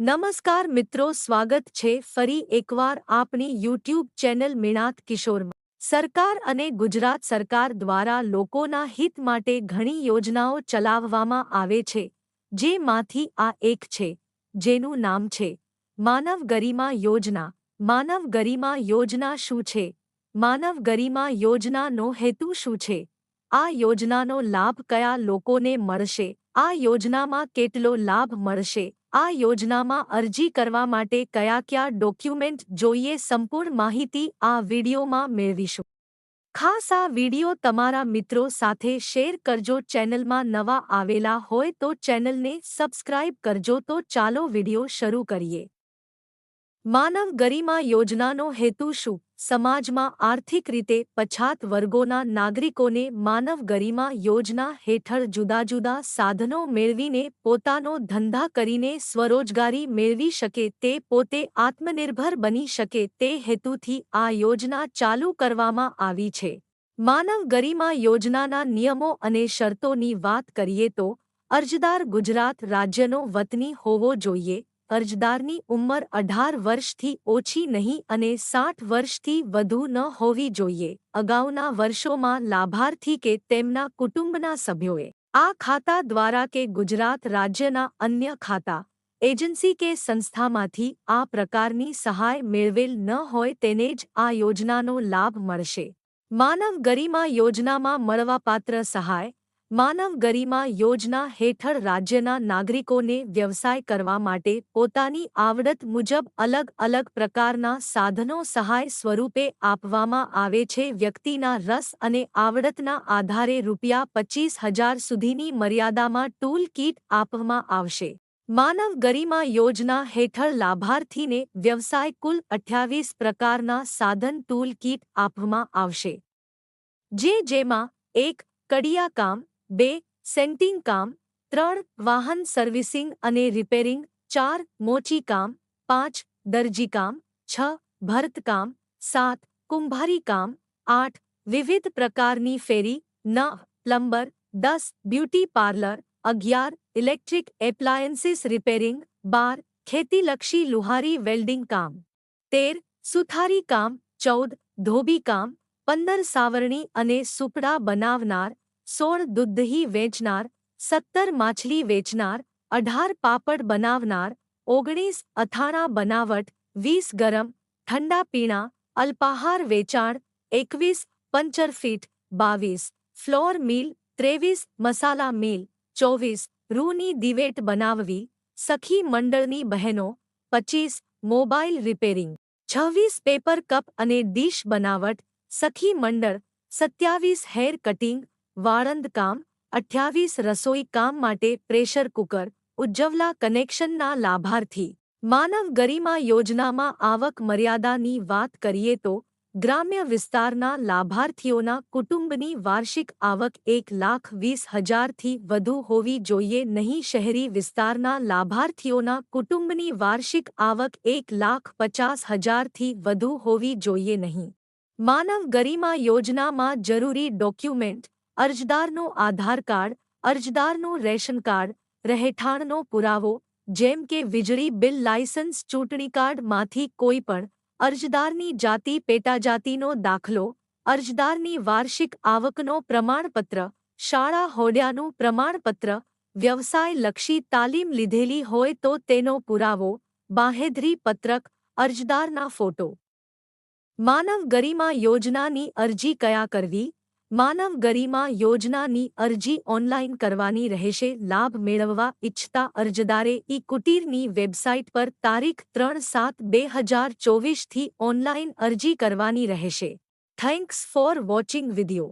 નમસ્કાર મિત્રો, સ્વાગત છે ફરી એકવાર આપની યુટ્યુબ ચેનલ મિણાત કિશોરમાં. સરકાર અને ગુજરાત સરકાર દ્વારા લોકોના હિત માટે ઘણી યોજનાઓ ચલાવવામાં આવે છે, જેમાંથી આ એક છે, જેનું નામ છે, માનવ ગરિમા યોજના. માનવ ગરિમા યોજના શું છે? માનવ ગરિમા યોજનાનો હેતુ શું છે? આ યોજનાનો લાભ કયા લોકોને મળશે? આ યોજનામાં કેટલો લાભ મળશે? આ યોજનામાં અરજી કરવા માટે કયા કયા ડોક્યુમેન્ટ જોઈએ સંપૂર્ણ માહિતી આ વિડીયોમાં મેળવીશું. ખાસ આ વીડિયો તમારા મિત્રો સાથે શેર કરજો. ચેનલમાં નવા આવેલા હોય તો ચેનલને સબસ્ક્રાઇબ કરજો. તો ચાલો વીડિયો શરૂ કરીએ. માનવ ગરિમા યોજનાનો હેતુ શું? સમાજમાં આર્થિક રીતે પછાત વર્ગોના નાગરિકોને માનવ ગરિમા યોજના હેઠળ જુદા જુદા સાધનો મેળવીને પોતાનો ધંધા કરીને સ્વરોજગારી મેળવી શકે તે પોતે આત્મનિર્ભર બની શકે તે હેતુથી આ યોજના ચાલુ કરવામાં આવી છે. માનવ ગરિમા યોજનાના નિયમો અને શરતોની વાત કરીએ તો અરજદાર ગુજરાત રાજ્યનો વતની હોવો જોઈએ. અરજદારની ઉંમર અઢાર વર્ષથી ઓછી નહીં અને સાઠ વર્ષથી વધુ ન હોવી જોઈએ. અગાઉના વર્ષોમાં લાભાર્થી કે તેમના કુટુંબના સભ્યોએ આ ખાતા દ્વારા કે ગુજરાત રાજ્યના અન્ય ખાતા એજન્સી કે સંસ્થામાંથી આ પ્રકારની સહાય મેળવેલ ન હોય તેને જ આ યોજનાનો લાભ મળશે. માનવ ગરિમા યોજનામાં મળવાપાત્ર સહાય માનવ ગરિમા યોજના હેઠળ રાજ્યના નાગરિકોને વ્યવસાય કરવા માટે પોતાની આવડત મુજબ અલગ અલગ પ્રકારના સાધનો સહાય સ્વરૂપે આપવામાં આવે છે. વ્યક્તિના રસ અને આવડતના આધારે રૂપિયા પચીસ હજાર સુધીની મર્યાદામાં ટૂલ કીટ આપવામાં આવશે. માનવ ગરિમા યોજના હેઠળ લાભાર્થીને વ્યવસાય કુલ અઠ્યાવીસ પ્રકારના સાધન ટૂલ કીટ આપવામાં આવશે. જે જેમાં એક કડિયા કામ બે, સેન્ટિંગ કામ, ત્રણ, વાહન સર્વિસિંગ અને રિપેરિંગ, ચાર, મોચી કામ, પાંચ દરજીકામ છ ભરતકામ સાત, કુંભારી કામ, આઠ, વિવિધ પ્રકારની ફેરી, નવ, પ્લમ્બર, દસ, બ્યુટી પાર્લર, અગિયાર, ઇલેક્ટ્રિક એપ્લાયન્સીસ રિપેરિંગ, બાર, ખેતીલક્ષી લુહારી વેલ્ડિંગ કામ, તેર, સુથારી કામ, ચૌદ, ધોબી કામ, પંદર સાવરણી અને સુપડા બનાવનાર સોળ દૂધહી વેચનાર સત્તર માછલી વેચનાર અઢાર પાપડ બનાવનાર ઓગણીસ અથાણા બનાવટ વીસ ગરમ ઠંડા પીણા અલ્પાહાર વેચાણ એકવીસ પંચર ફીટ બાવીસ ફ્લોર મિલ ત્રેવીસ મસાલા મિલ ચોવીસ રૂની દિવેટ બનાવવી સખી મંડળની બહેનો પચીસ મોબાઈલ રિપેરિંગ છવ્વીસ પેપર કપ અને ડીશ બનાવટ સખી મંડળ સત્યાવીસ હેર કટિંગ વાળંદ કામ, અઠ્યાવીસ રસોઈ કામ માટે પ્રેશર કુકર, ઉજ્જવલા કનેક્શનના લાભાર્થી. માનવ ગરિમા યોજનામાં આવક મર્યાદાની વાત કરીએ તો, ગ્રામ્ય વિસ્તારના લાભાર્થીઓના કુટુંબની વાર્ષિક આવક એક લાખ વીસ હજારથી વધુ હોવી જોઈએ નહીં. શહેરી વિસ્તારના લાભાર્થીઓના કુટુંબની વાર્ષિક આવક એક લાખ પચાસ હજારથી વધુ હોવી જોઈએ નહીં. માનવ ગરિમા યોજનામાં જરૂરી ડોક્યુમેન્ટ અરજદારનું આધાર કાર્ડ, અરજદારનું રેશન કાર્ડ, રહેઠાણનો પુરાવો, જેમ કે વીજળી બિલ લાયસન્સ ચૂંટણી કાર્ડમાંથી કોઈ પણ અરજદારની જાતિ, પેટાજાતિનો દાખલો, અરજદારની વાર્ષિક આવકનો પ્રમાણપત્ર, શાળા હોડ્યાનું પ્રમાણપત્ર, વ્યવસાયલક્ષી તાલીમ લીધેલી હોય તો તેનો પુરાવો, બાહેધરી પત્રક, અરજદારના ફોટો. માનવ ગરિમા યોજનાની અરજી કયા કરવી? માનવ ગરિમા યોજનાની અરજી ઓનલાઈન કરવાની રહેશે. લાભ મેળવવા ઇચ્છતા અરજદારે ઈ કુટીરની વેબસાઇટ પર તારીખ ત્રણ સાત બે હજાર ચોવીસથી ઓનલાઈન અરજી કરવાની રહેશે. Thanks for watching video